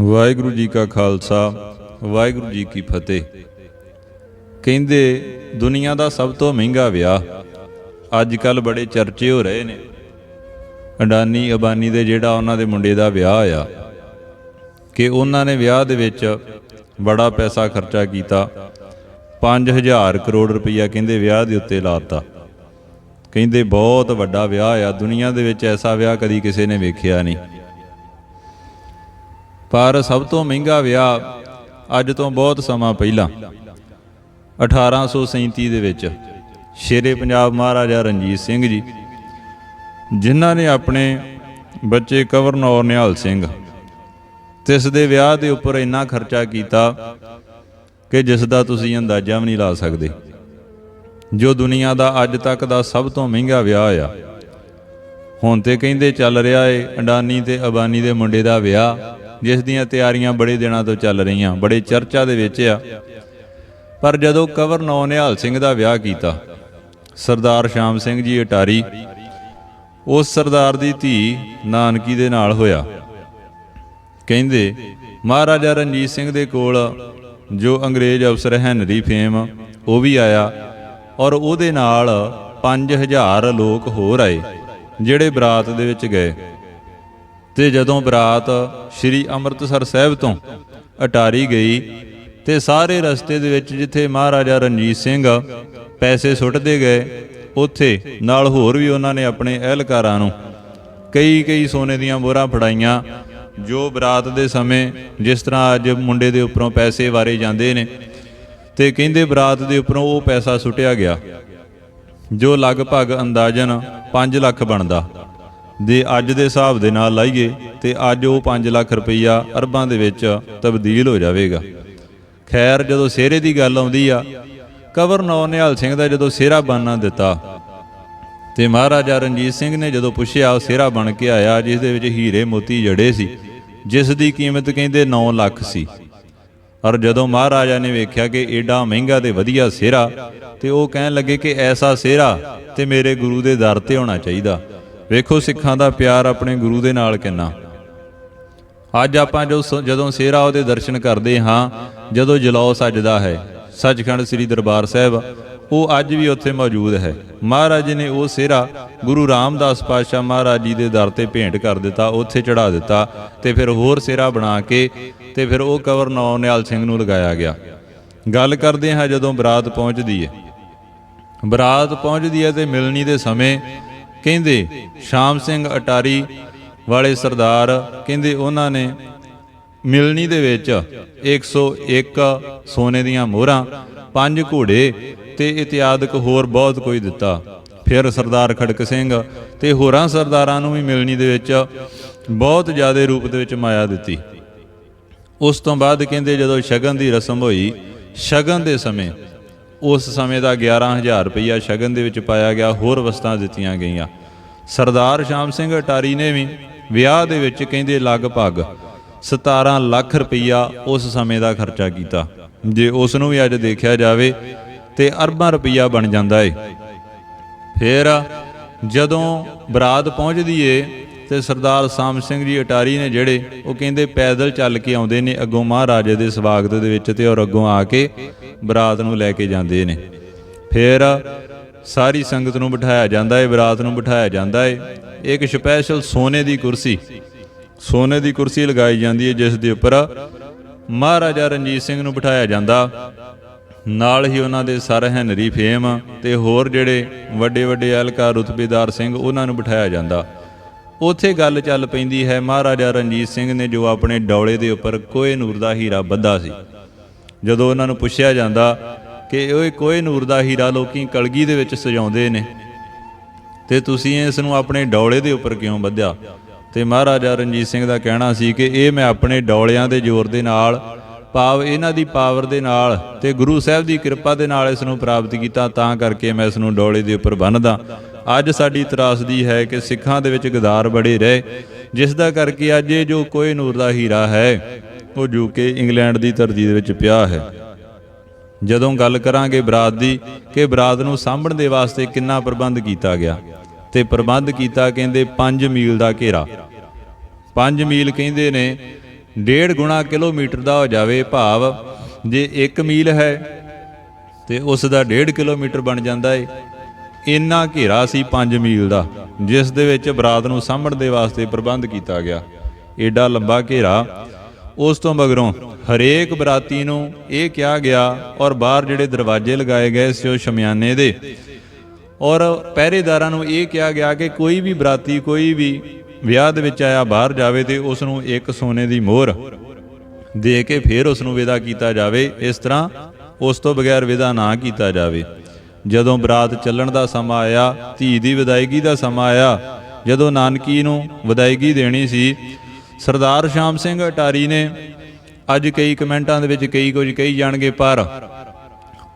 ਵਾਹਿਗੁਰੂ ਜੀ ਕਾ ਖਾਲਸਾ, ਵਾਹਿਗੁਰੂ ਜੀ ਕੀ ਫਤਿਹ। ਕਹਿੰਦੇ, ਦੁਨੀਆ ਦਾ ਸਭ ਤੋਂ ਮਹਿੰਗਾ ਵਿਆਹ। ਅੱਜ ਕੱਲ ਬੜੇ ਚਰਚੇ ਹੋ ਰਹੇ ਨੇ। ਅਡਾਨੀ ਅਬਾਨੀ ਦੇ ਜਿਹੜਾ ਉਹਨਾਂ ਦੇ ਮੁੰਡੇ ਦਾ ਵਿਆਹ ਆ, ਕਿ ਉਹਨਾਂ ਨੇ ਵਿਆਹ ਦੇ ਵਿੱਚ ਬੜਾ ਪੈਸਾ ਖਰਚਾ ਕੀਤਾ। 5000 ਕਰੋੜ ਰੁਪਈਆ ਕਹਿੰਦੇ ਵਿਆਹ ਦੇ ਉੱਤੇ ਲਾਤਾ ਕਹਿੰਦੇ ਬਹੁਤ ਵੱਡਾ ਵਿਆਹ ਆ। ਦੁਨੀਆ ਦੇ ਵਿੱਚ ਐਸਾ ਵਿਆਹ ਕਦੀ ਕਿਸੇ ਨੇ ਵੇਖਿਆ ਨਹੀਂ। ਪਰ ਸਭ ਤੋਂ ਮਹਿੰਗਾ ਵਿਆਹ ਅੱਜ ਤੋਂ ਬਹੁਤ ਸਮਾਂ ਪਹਿਲਾਂ 1837 ਦੇ ਵਿੱਚ, ਸ਼ੇਰੇ ਪੰਜਾਬ ਮਹਾਰਾਜਾ ਰਣਜੀਤ ਸਿੰਘ ਜੀ, ਜਿਨ੍ਹਾਂ ਨੇ ਆਪਣੇ ਬੱਚੇ ਕਵਰਨੌਰ ਨਿਹਾਲ ਸਿੰਘ ਤੇ ਇਸ ਦੇ ਵਿਆਹ ਦੇ ਉੱਪਰ ਇੰਨਾ ਖਰਚਾ ਕੀਤਾ ਕਿ ਜਿਸ ਦਾ ਤੁਸੀਂ ਅੰਦਾਜ਼ਾ ਵੀ ਨਹੀਂ ਲਾ ਸਕਦੇ। ਜੋ ਦੁਨੀਆ ਦਾ ਅੱਜ ਤੱਕ ਦਾ ਸਭ ਤੋਂ ਮਹਿੰਗਾ ਵਿਆਹ ਆ, ਹੁਣ ਤੇ ਕਹਿੰਦੇ ਚੱਲ ਰਿਹਾ ਏ ਅੰਡਾਨੀ ਤੇ ਅਬਾਨੀ ਦੇ ਮੁੰਡੇ ਦਾ ਵਿਆਹ ਜਿਸ ਦੀਆਂ ਤਿਆਰੀਆਂ ਬੜੇ ਦਿਨਾਂ ਤੋਂ ਚੱਲ ਰਹੀਆਂ, ਬੜੇ ਚਰਚਾ ਦੇ ਵਿੱਚ ਆ। ਪਰ ਜਦੋਂ ਕਵਰ ਨੌ ਨਿਹਾਲ ਸਿੰਘ ਦਾ ਵਿਆਹ ਕੀਤਾ, ਸਰਦਾਰ ਸ਼ਾਮ ਸਿੰਘ ਜੀ ਅਟਾਰੀ, ਉਸ ਸਰਦਾਰ ਦੀ ਧੀ ਨਾਨਕੀ ਦੇ ਨਾਲ ਹੋਇਆ। ਕਹਿੰਦੇ, ਮਹਾਰਾਜਾ ਰਣਜੀਤ ਸਿੰਘ ਦੇ ਕੋਲ ਜੋ ਅੰਗਰੇਜ਼ ਅਫਸਰ ਹੈਨਰੀ ਫੇਮ, ਉਹ ਵੀ ਆਇਆ ਔਰ ਉਹਦੇ ਨਾਲ 5000 ਲੋਕ ਹੋਰ ਆਏ, ਜਿਹੜੇ ਬਰਾਤ ਦੇ ਵਿੱਚ ਗਏ। ਤੇ ਜਦੋਂ ਬਰਾਤ ਸ੍ਰੀ ਅੰਮ੍ਰਿਤਸਰ ਸਾਹਿਬ ਤੋਂ ਅਟਾਰੀ ਗਈ ਤੇ ਸਾਰੇ ਰਸਤੇ ਦੇ ਵਿੱਚ ਜਿੱਥੇ ਮਹਾਰਾਜਾ ਰਣਜੀਤ ਸਿੰਘ ਪੈਸੇ ਸੁੱਟਦੇ ਗਏ, ਉੱਥੇ ਨਾਲ ਹੋਰ ਵੀ ਉਹਨਾਂ ਨੇ ਆਪਣੇ ਅਹਿਲਕਾਰਾਂ ਨੂੰ ਕਈ ਕਈ ਸੋਨੇ ਦੀਆਂ ਬੋਰਾਂ ਫੜਾਈਆਂ, ਜੋ ਬਰਾਤ ਦੇ ਸਮੇਂ ਜਿਸ ਤਰ੍ਹਾਂ ਅੱਜ ਮੁੰਡੇ ਦੇ ਉੱਪਰੋਂ ਪੈਸੇ ਵਾਰੇ ਜਾਂਦੇ ਨੇ ਤੇ ਕਹਿੰਦੇ ਬਰਾਤ ਦੇ ਉੱਪਰੋਂ ਉਹ ਪੈਸਾ ਸੁੱਟਿਆ ਗਿਆ, ਜੋ ਲਗਭਗ ਅੰਦਾਜ਼ਨ 5 ਲੱਖ ਬਣਦਾ। ਦੇ ਅੱਜ ਦੇ ਹਿਸਾਬ ਦੇ ਨਾਲ ਲਾਈਏ ਤੇ ਅੱਜ ਉਹ 5 ਲੱਖ ਰੁਪਈਆ ਅਰਬਾਂ ਦੇ ਵਿੱਚ ਤਬਦੀਲ ਹੋ ਜਾਵੇਗਾ। ਖੈਰ, ਜਦੋਂ ਸਿਹਰੇ ਦੀ ਗੱਲ ਆਉਂਦੀ ਆ, ਕਵਰ ਨੌ ਨਿਹਾਲ ਸਿੰਘ ਦਾ ਜਦੋਂ ਸਿਹਰਾ ਬਾਨਾ ਦਿੱਤਾ, ਤੇ ਮਹਾਰਾਜਾ ਰਣਜੀਤ ਸਿੰਘ ਨੇ ਜਦੋਂ ਪੁੱਛਿਆ ਉਹ ਸਿਹਰਾ ਬਣ ਕੇ ਆਇਆ, ਜਿਸ ਦੇ ਵਿੱਚ ਹੀਰੇ ਮੋਤੀ ਜੜੇ ਸੀ, ਜਿਸ ਦੀ ਕੀਮਤ ਕਹਿੰਦੇ 9 ਲੱਖ ਸੀ। ਔਰ ਜਦੋਂ ਮਹਾਰਾਜਾ ਨੇ ਵੇਖਿਆ ਕਿ ਏਡਾ ਮਹਿੰਗਾ ਤੇ ਵਧੀਆ ਸਿਹਰਾ, ਤੇ ਉਹ ਕਹਿਣ ਲੱਗੇ ਕਿ ਐਸਾ ਸਿਹਰਾ ਤੇ ਮੇਰੇ ਗੁਰੂ ਦੇ ਦਰ ਤੇ ਹੋਣਾ ਚਾਹੀਦਾ। ਵੇਖੋ ਸਿੱਖਾਂ ਦਾ ਪਿਆਰ ਆਪਣੇ ਗੁਰੂ ਦੇ ਨਾਲ ਕਿੰਨਾ। ਅੱਜ ਆਪਾਂ ਜੋ ਜਦੋਂ ਸਿਹਰਾ ਉਹਦੇ ਦਰਸ਼ਨ ਕਰਦੇ ਹਾਂ, ਜਦੋਂ ਜਲੌ ਸੱਜਦਾ ਹੈ, ਸੱਚਖੰਡ ਸ੍ਰੀ ਦਰਬਾਰ ਸਾਹਿਬ, ਉਹ ਅੱਜ ਵੀ ਉੱਥੇ ਮੌਜੂਦ ਹੈ। ਮਹਾਰਾਜ ਜੀ ਨੇ ਉਹ ਸਿਹਰਾ ਗੁਰੂ ਰਾਮਦਾਸ ਪਾਤਸ਼ਾਹ ਮਹਾਰਾਜ ਜੀ ਦੇ ਦਰ ਤੇ ਭੇਂਟ ਕਰ ਦਿੱਤਾ, ਉੱਥੇ ਚੜਾ ਦਿੱਤਾ ਤੇ ਫਿਰ ਹੋਰ ਸਿਹਰਾ ਬਣਾ ਕੇ ਤੇ ਫਿਰ ਉਹ ਕਵਰ ਨੌ ਨਿਹਾਲ ਸਿੰਘ ਨੂੰ ਲਗਾਇਆ ਗਿਆ। ਗੱਲ ਕਰਦੇ ਹਾਂ ਜਦੋਂ ਬਰਾਤ ਪਹੁੰਚਦੀ ਹੈ। ਬਰਾਤ ਪਹੁੰਚਦੀ ਹੈ ਤੇ ਮਿਲਣੀ ਦੇ ਸਮੇਂ ਕਹਿੰਦੇ, ਸ਼ਾਮ ਸਿੰਘ ਅਟਾਰੀ ਵਾਲੇ ਸਰਦਾਰ ਕਹਿੰਦੇ ਉਹਨਾਂ ਨੇ ਮਿਲਣੀ ਦੇ ਵਿੱਚ 101 ਸੋਨੇ ਦੀਆਂ ਮੋਹਰਾਂ, ਪੰਜ ਘੋੜੇ ਤੇ ਇਤਿਆਦਕ ਹੋਰ ਬਹੁਤ ਕੁਝ ਦਿੱਤਾ। ਫਿਰ ਸਰਦਾਰ ਖੜਕ ਸਿੰਘ ਤੇ ਹੋਰਾਂ ਸਰਦਾਰਾਂ ਨੂੰ ਵੀ ਮਿਲਣੀ ਦੇ ਵਿੱਚ ਬਹੁਤ ਜ਼ਿਆਦਾ ਰੂਪ ਦੇ ਵਿੱਚ ਮਾਇਆ ਦਿੱਤੀ। ਉਸ ਤੋਂ ਬਾਅਦ ਕਹਿੰਦੇ ਜਦੋਂ ਸ਼ਗਨ ਦੀ ਰਸਮ ਹੋਈ, ਸ਼ਗਨ ਦੇ ਸਮੇਂ ਉਸ ਸਮੇਂ ਦਾ 11000 ਰੁਪਈਆ ਸ਼ਗਨ ਦੇ ਵਿੱਚ ਪਾਇਆ ਗਿਆ, ਹੋਰ ਵਸਤਾਂ ਦਿੱਤੀਆਂ ਗਈਆਂ। ਸਰਦਾਰ ਸ਼ਾਮ ਸਿੰਘ ਅਟਾਰੀ ਨੇ ਵੀ ਵਿਆਹ ਦੇ ਵਿੱਚ ਕਹਿੰਦੇ ਲਗਭਗ 17 ਲੱਖ ਰੁਪਈਆ ਉਸ ਸਮੇਂ ਦਾ ਖਰਚਾ ਕੀਤਾ। ਜੇ ਉਸ ਨੂੰ ਵੀ ਅੱਜ ਦੇਖਿਆ ਜਾਵੇ ਤੇ ਅਰਬਾਂ ਰੁਪਈਆ ਬਣ ਜਾਂਦਾ ਏ। ਫਿਰ ਜਦੋਂ ਬਰਾਤ ਪਹੁੰਚਦੀ ਏ ਤੇ ਸਰਦਾਰ ਸਾਮ ਸਿੰਘ ਜੀ ਅਟਾਰੀ ਨੇ ਜਿਹੜੇ ਉਹ ਕਹਿੰਦੇ ਪੈਦਲ ਚੱਲ ਕੇ ਆਉਂਦੇ ਨੇ ਅੱਗੋਂ ਮਹਾਰਾਜੇ ਦੇ ਸਵਾਗਤ ਦੇ ਵਿੱਚ ਤੇ ਔਰ ਅੱਗੋਂ ਆ ਕੇ ਬਰਾਤ ਨੂੰ ਲੈ ਕੇ ਜਾਂਦੇ ਨੇ। ਫਿਰ ਸਾਰੀ ਸੰਗਤ ਨੂੰ ਬਿਠਾਇਆ ਜਾਂਦਾ ਏ, ਬਰਾਤ ਨੂੰ ਬਿਠਾਇਆ ਜਾਂਦਾ ਏ। ਇੱਕ ਸਪੈਸ਼ਲ ਸੋਨੇ ਦੀ ਕੁਰਸੀ, ਸੋਨੇ ਦੀ ਕੁਰਸੀ ਲਗਾਈ ਜਾਂਦੀ ਹੈ ਜਿਸ ਦੇ ਉੱਪਰ ਮਹਾਰਾਜਾ ਰਣਜੀਤ ਸਿੰਘ ਨੂੰ ਬਿਠਾਇਆ ਜਾਂਦਾ। ਨਾਲ ਹੀ ਉਹਨਾਂ ਦੇ ਸਰ ਹੈਨਰੀ ਫੇਮ ਤੇ ਹੋਰ ਜਿਹੜੇ ਵੱਡੇ ਵੱਡੇ ਅਲਕਾ ਰੁਤਬੇਦਾਰ ਸਿੰਘ ਉਹਨਾਂ ਨੂੰ ਬਿਠਾਇਆ ਜਾਂਦਾ। ਉਥੇ ਗੱਲ ਚੱਲ ਪੈਂਦੀ ਹੈ। ਮਹਾਰਾਜਾ ਰਣਜੀਤ ਸਿੰਘ ਨੇ ਜੋ ਆਪਣੇ ਡੌਲੇ ਦੇ ਉੱਪਰ ਕੋਏ ਨੂਰ ਦਾ ਹੀਰਾ ਬੱਧਾ ਸੀ। ਜਦੋਂ ਉਹਨਾਂ ਨੂੰ ਪੁੱਛਿਆ ਜਾਂਦਾ ਕਿ ਉਹ ਕੋਹੇ ਨੂਰ ਦਾ ਹੀਰਾ ਲੋਕੀ ਕਲਗੀ ਦੇ ਵਿੱਚ ਸਜਾਉਂਦੇ ਨੇ, ਤੇ ਤੁਸੀਂ ਇਸ ਨੂੰ ਆਪਣੇ ਡੌਲੇ ਦੇ ਉੱਪਰ ਕਿਉਂ ਬੱਧਿਆ? ਤੇ ਮਹਾਰਾਜਾ ਰਣਜੀਤ ਸਿੰਘ ਦਾ ਕਹਿਣਾ ਸੀ ਕਿ ਇਹ ਮੈਂ ਆਪਣੇ ਡੌਲਿਆਂ ਦੇ ਜ਼ੋਰ ਦੇ ਨਾਲ, ਭਾਵ ਇਹਨਾਂ ਦੀ ਪਾਵਰ ਦੇ ਨਾਲ ਤੇ ਗੁਰੂ ਸਾਹਿਬ ਦੀ ਕਿਰਪਾ ਦੇ ਨਾਲ ਇਸ ਨੂੰ ਪ੍ਰਾਪਤ ਕੀਤਾ, ਤਾਂ ਕਰਕੇ ਮੈਂ ਇਸ ਨੂੰ ਡੌਲੇ ਦੇ ਉੱਪਰ ਬੰਨਦਾ ਅੱਜ ਸਾਡੀ ਤਰਾਸਦੀ ਹੈ ਕਿ ਸਿੱਖਾਂ ਦੇ ਵਿੱਚ ਗਦਾਰ ਬੜੇ ਰਹੇ, ਜਿਸ ਦਾ ਕਰਕੇ ਅੱਜ ਇਹ ਜੋ ਕੋਈ ਨੂਰ ਦਾ ਹੀਰਾ ਹੈ, ਉਹ ਯੂਕੇ ਇੰਗਲੈਂਡ ਦੀ ਧਰਤੀ ਦੇ ਵਿੱਚ ਪਿਆ ਹੈ। ਜਦੋਂ ਗੱਲ ਕਰਾਂਗੇ ਬਰਾਤ ਦੀ, ਕਿ ਬਰਾਤ ਨੂੰ ਸਾਂਭਣ ਦੇ ਵਾਸਤੇ ਕਿੰਨਾ ਪ੍ਰਬੰਧ ਕੀਤਾ ਗਿਆ, ਤੇ ਪ੍ਰਬੰਧ ਕੀਤਾ ਕਹਿੰਦੇ 5 ਮੀਲ ਦਾ ਘੇਰਾ। 5 ਮੀਲ ਕਹਿੰਦੇ ਨੇ, ਡੇਢ ਗੁਣਾ ਕਿਲੋਮੀਟਰ ਦਾ ਹੋ ਜਾਵੇ ਭਾਵ, ਜੇ 1 ਮੀਲ ਹੈ, ਤੇ ਉਸ ਦਾ 1.5 ਕਿਲੋਮੀਟਰ ਬਣ ਜਾਂਦਾ ਏ। ਇੰਨਾ ਘੇਰਾ ਸੀ 5 ਮੀਲ ਦਾ, ਜਿਸ ਦੇ ਵਿੱਚ ਬਰਾਤ ਨੂੰ ਸਾਂਭਣ ਦੇ ਵਾਸਤੇ ਪ੍ਰਬੰਧ ਕੀਤਾ ਗਿਆ। ਏਡਾ ਲੰਬਾ ਘੇਰਾ। ਉਸ ਤੋਂ ਮਗਰੋਂ ਹਰੇਕ ਬਰਾਤੀ ਨੂੰ ਇਹ ਕਿਹਾ ਗਿਆ ਔਰ ਬਾਹਰ ਜਿਹੜੇ ਦਰਵਾਜ਼ੇ ਲਗਾਏ ਗਏ ਸੀ ਉਹ ਸ਼ਮਿਆਨੇ ਦੇ। ਔਰ ਪਹਿਰੇਦਾਰਾਂ ਨੂੰ ਇਹ ਕਿਹਾ ਗਿਆ ਕਿ ਕੋਈ ਵੀ ਬਰਾਤੀ, ਕੋਈ ਵੀ ਵਿਆਹ ਦੇ ਵਿੱਚ ਆਇਆ ਬਾਹਰ ਜਾਵੇ ਤੇ ਉਸ ਨੂੰ ਇੱਕ ਸੋਨੇ ਦੀ ਮੋਹਰ ਦੇ ਕੇ ਫਿਰ ਉਸ ਨੂੰ ਵਿਦਾ ਕੀਤਾ ਜਾਵੇ। ਇਸ ਤਰ੍ਹਾਂ ਉਸ ਤੋਂ ਬਗੈਰ ਵਿਦਾ ਨਾ ਕੀਤਾ ਜਾਵੇ। ਜਦੋਂ ਬਰਾਤ ਚੱਲਣ ਦਾ ਸਮਾਂ ਆਇਆ, ਧੀ ਦੀ ਵਿਦਾਇਗੀ ਦਾ ਸਮਾਂ ਆਇਆ। ਜਦੋਂ ਨਾਨਕੀ ਨੂੰ ਵਿਦਾਇਗੀ ਦੇਣੀ ਸੀ, ਸਰਦਾਰ ਸ਼ਾਮ ਸਿੰਘ ਅਟਾਰੀ ਨੇ ਅੱਜ ਕਈ ਕਮੈਂਟਾਂ ਦੇ ਵਿੱਚ ਕਈ ਕੁਝ ਕਹੀ ਜਾਣਗੇ, ਪਰ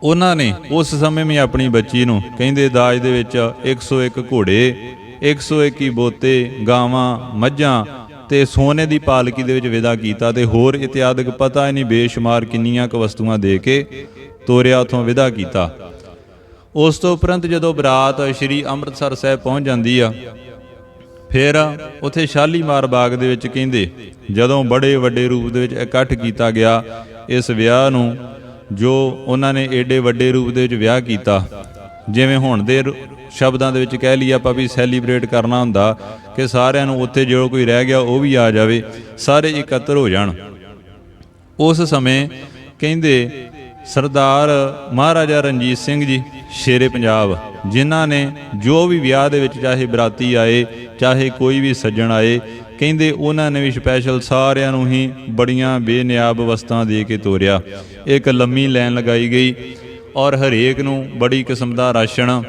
ਉਹਨਾਂ ਨੇ ਉਸ ਸਮੇਂ ਵੀ ਆਪਣੀ ਬੱਚੀ ਨੂੰ ਕਹਿੰਦੇ ਦਾਜ ਦੇ ਵਿੱਚ 101 ਘੋੜੇ 101 ਹੀ ਬੋਤੇ, ਗਾਵਾਂ, ਮੱਝਾਂ ਤੇ ਸੋਨੇ ਦੀ ਪਾਲਕੀ ਦੇ ਵਿੱਚ ਵਿਦਾ ਕੀਤਾ ਤੇ ਹੋਰ ਇਤਿਆਦਿਕ ਪਤਾ ਹੀ ਨਹੀਂ, ਬੇਸ਼ੁਮਾਰ ਕਿੰਨੀਆਂ ਕੁ ਵਸਤੂਆਂ ਦੇ ਕੇ ਤੋਰਿਆ ਉਥੋਂ ਵਿਦਾ ਕੀਤਾ। ਉਸ ਤੋਂ ਉਪਰੰਤ ਜਦੋਂ ਬਰਾਤ ਸ੍ਰੀ ਅੰਮ੍ਰਿਤਸਰ ਸਾਹਿਬ ਪਹੁੰਚ ਜਾਂਦੀ ਆ, ਫਿਰ ਉਥੇ ਸ਼ਾਲੀਮਾਰ ਬਾਗ ਦੇ ਵਿੱਚ ਕਹਿੰਦੇ, ਜਦੋਂ ਬੜੇ ਵੱਡੇ ਰੂਪ ਦੇ ਵਿੱਚ ਇਕੱਠ ਕੀਤਾ ਗਿਆ ਇਸ ਵਿਆਹ ਨੂੰ, ਜੋ ਉਹਨਾਂ ਨੇ ਏਡੇ ਵੱਡੇ ਰੂਪ ਦੇ ਵਿੱਚ ਵਿਆਹ ਕੀਤਾ, ਜਿਵੇਂ ਹੁਣ ਦੇ ਸ਼ਬਦਾਂ ਦੇ ਵਿੱਚ ਕਹਿ ਲਈ ਆਪਾਂ ਵੀ ਸੈਲੀਬ੍ਰੇਟ ਕਰਨਾ ਹੁੰਦਾ ਕਿ ਸਾਰਿਆਂ ਨੂੰ ਉੱਥੇ ਜੋ ਕੋਈ ਰਹਿ ਗਿਆ ਉਹ ਵੀ ਆ ਜਾਵੇ, ਸਾਰੇ ਇਕੱਤਰ ਹੋ ਜਾਣ। ਉਸ ਸਮੇਂ ਕਹਿੰਦੇ ਸਰਦਾਰ ਮਹਾਰਾਜਾ ਰਣਜੀਤ ਸਿੰਘ ਜੀ, ਸ਼ੇਰੇ ਪੰਜਾਬ, ਜਿਨ੍ਹਾਂ ਨੇ ਜੋ ਵੀ ਵਿਆਹ ਦੇ ਵਿੱਚ ਚਾਹੇ ਬਰਾਤੀ ਆਏ, ਚਾਹੇ ਕੋਈ ਵੀ ਸੱਜਣ ਆਏ, ਕਹਿੰਦੇ ਉਹਨਾਂ ਨੇ ਵੀ ਸਪੈਸ਼ਲ ਸਾਰਿਆਂ ਨੂੰ ਹੀ ਬੜੀਆਂ ਬੇਨਿਆਬ ਵਸਤਾਂ ਦੇ ਕੇ ਤੋਰਿਆ। ਇੱਕ ਲੰਮੀ ਲਾਈਨ ਲਗਾਈ ਗਈ ਔਰ ਹਰੇਕ ਨੂੰ ਬੜੀ ਕਿਸਮ ਦਾ ਰਾਸ਼ਨ,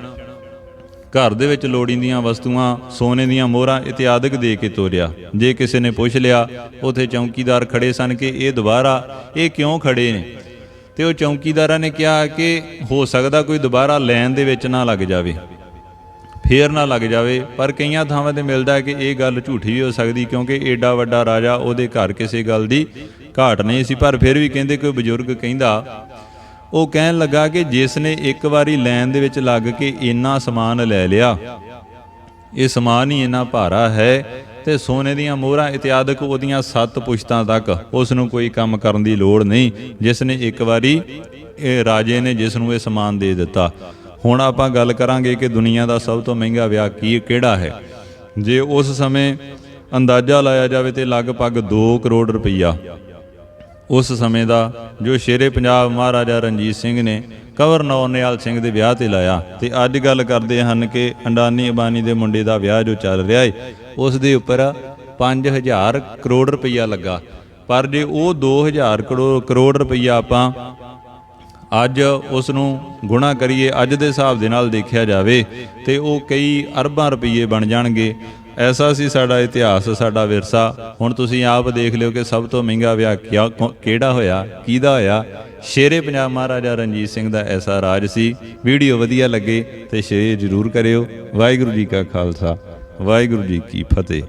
ਘਰ ਦੇ ਵਿੱਚ ਲੋੜੀਂਦੀਆਂ ਵਸਤੂਆਂ, ਸੋਨੇ ਦੀਆਂ ਮੋਹਰਾਂ ਇਤਿਆਦਿਕ ਦੇ ਕੇ ਤੋਰਿਆ। ਜੇ ਕਿਸੇ ਨੇ ਪੁੱਛ ਲਿਆ, ਉਥੇ ਚੌਂਕੀਦਾਰ ਖੜੇ ਸਨ ਕਿ ਇਹ ਦੁਬਾਰਾ, ਇਹ ਕਿਉਂ ਖੜੇ ਨੇ? ਤੇ ਉਹ ਚੌਂਕੀਦਾਰਾਂ ਨੇ ਕਿਹਾ ਕਿ ਹੋ ਸਕਦਾ ਕੋਈ ਦੁਬਾਰਾ ਲੈਣ ਦੇ ਵਿੱਚ ਨਾ ਲੱਗ ਜਾਵੇ, ਫੇਰ ਨਾ ਲੱਗ ਜਾਵੇ, ਪਰ ਕਈਆਂ ਥਾਵਾਂ ਤੇ ਮਿਲਦਾ ਕਿ ਇਹ ਗੱਲ ਝੂਠੀ ਵੀ ਹੋ ਸਕਦੀ ਕਿਉਂਕਿ ਏਡਾ ਵੱਡਾ ਰਾਜਾ ਉਹਦੇ ਘਰ ਕਿਸੇ ਗੱਲ ਦੀ ਘਾਟ ਨਹੀਂ ਸੀ, ਪਰ ਫਿਰ ਵੀ ਕਹਿੰਦੇ ਕੋਈ ਬਜ਼ੁਰਗ ਕਹਿੰਦਾ, ਉਹ ਕਹਿਣ ਲੱਗਾ ਕਿ ਜਿਸ ਨੇ ਇੱਕ ਵਾਰੀ ਲੈਣ ਦੇ ਵਿੱਚ ਲੱਗ ਕੇ ਇੰਨਾ ਸਮਾਨ ਲੈ ਲਿਆ ਇਹ ਸਮਾਨ ਹੀ ਇੰਨਾ ਭਾਰਾ ਹੈ ਤੇ ਸੋਨੇ ਦੀਆਂ ਮੋਹਰਾਂ ਇਤਿਆਦਿਕ ਉਹਦੀਆਂ ਸੱਤ ਪੁਸ਼ਤਾਂ ਤੱਕ ਉਸ ਨੂੰ ਕੋਈ ਕੰਮ ਕਰਨ ਦੀ ਲੋੜ ਨਹੀਂ, ਜਿਸ ਨੇ ਇੱਕ ਵਾਰੀ ਇਹ ਰਾਜੇ ਨੇ ਜਿਸ ਨੂੰ ਇਹ ਸਮਾਨ ਦੇ ਦਿੱਤਾ। ਹੁਣ ਆਪਾਂ ਗੱਲ ਕਰਾਂਗੇ ਕਿ ਦੁਨੀਆ ਦਾ ਸਭ ਤੋਂ ਮਹਿੰਗਾ ਵਿਆਹ ਕੀ, ਕਿਹੜਾ ਹੈ। ਜੇ ਉਸ ਸਮੇਂ ਅੰਦਾਜ਼ਾ ਲਾਇਆ ਜਾਵੇ ਤੇ ਲਗਭਗ 2 ਕਰੋੜ ਰੁਪਈਆ ਉਸ ਸਮੇਂ ਦਾ ਜੋ ਸ਼ੇਰੇ ਪੰਜਾਬ ਮਹਾਰਾਜਾ ਰਣਜੀਤ ਸਿੰਘ ਨੇ ਕਵਰ ਨੌਰਨਿਆਲ ਸਿੰਘ ਦੇ ਵਿਆਹ ਤੇ ਲਾਇਆ ਤੇ ਅੱਜ ਗੱਲ ਕਰਦੇ ਹਨ ਕਿ ਅੰਡਾਨੀ ਅਬਾਨੀ ਦੇ ਮੁੰਡੇ ਦਾ ਵਿਆਹ ਜੋ ਚੱਲ ਰਿਹਾ ਏ, ਉਸ ਦੇ ਉੱਪਰ 5000 ਕਰੋੜ ਰੁਪਈਆ ਲੱਗਾ। ਪਰ ਜੇ ਉਹ 2000 ਕਰੋ- ਕਰੋੜ ਰੁਪਈਆ ਆਪਾਂ ਅੱਜ ਉਸ ਨੂੰ ਗੁਣਾ ਕਰੀਏ, ਅੱਜ ਦੇ ਹਿਸਾਬ ਦੇ ਨਾਲ ਦੇਖਿਆ ਜਾਵੇ ਤੇ ਉਹ ਕਈ ਅਰਬਾਂ ਰੁਪਈਏ ਬਣ ਜਾਣਗੇ। ਐਸਾ ਸੀ ਸਾਡਾ ਇਤਿਹਾਸ, ਸਾਡਾ ਵਿਰਸਾ। ਹੁਣ ਤੁਸੀਂ ਆਪ ਦੇਖ ਲਿਓ ਕਿ ਸਭ ਤੋਂ ਮਹਿੰਗਾ ਵਿਆਹ ਕਿਆ- ਕਿਹੜਾ ਹੋਇਆ, ਕਿਹਦਾ ਹੋਇਆ? ਸ਼ੇਰੇ ਪੰਜਾਬ ਮਹਾਰਾਜਾ ਰਣਜੀਤ ਸਿੰਘ ਦਾ ਐਸਾ ਰਾਜ ਸੀ। ਵੀਡੀਓ ਵਧੀਆ ਲੱਗੇ ਤੇ ਸ਼ੇਅਰ ਜ਼ਰੂਰ ਕਰਿਓ। ਵਾਹਿਗੁਰੂ ਜੀ ਕਾ ਖਾਲਸਾ, ਵਾਹਿਗੁਰੂ ਜੀ ਕੀ ਫਤਿਹ।